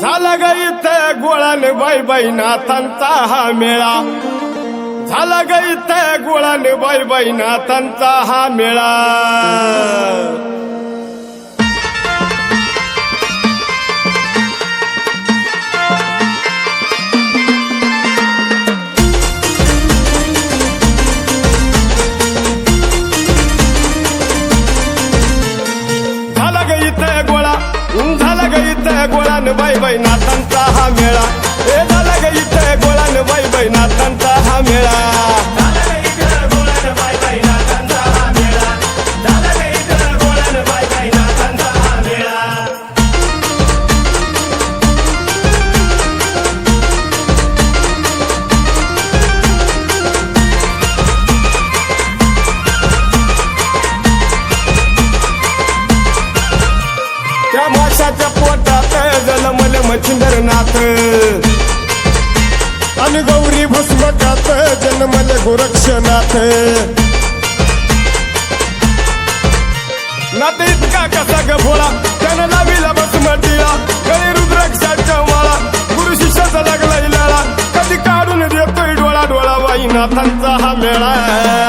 झाला ग इथं गोळाने बाई बाई नाथांचा हा मेळा. झाला ग इथं गोळाने बाई बाई नाथांचा हा मेळा. माझ्या पोटात जलमल मच्छिंद्रनाथ. आणि गौरी भस्मकात जन्मल गोरक्षनाथ. नात इतका कसा ग भोळा त्यानं लाविला भस्मटीला गळी रुद्राक्षाच्या माळा गुरु शिष्याचा लागला इलाळा. कधी काढून देतोय डोळा डोळा वाई नाथांचा हा मेळा.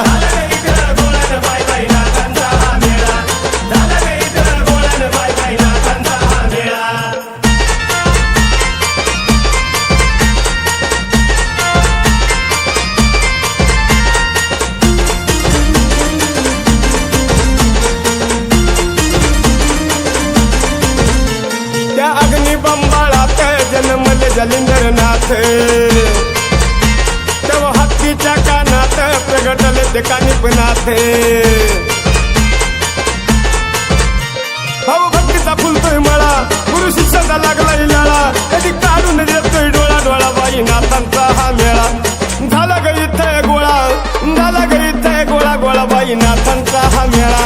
अंबाळात जन्मले जलिंगरनाथ तेव्हा हत्तीच्या कानात प्रगटले ते कानिपनाथ भाऊ भक्तीचा फुलतोय मळा गुरु शिक्षणाचा लागला इलाळा कधी काढून देतोय डोळा डोळा बाई नाथांचा हा मेळा. झाला गई गळीत गोळा झाला गई गळीत गोळा गोळा बाई नाथांचा हा मेळा.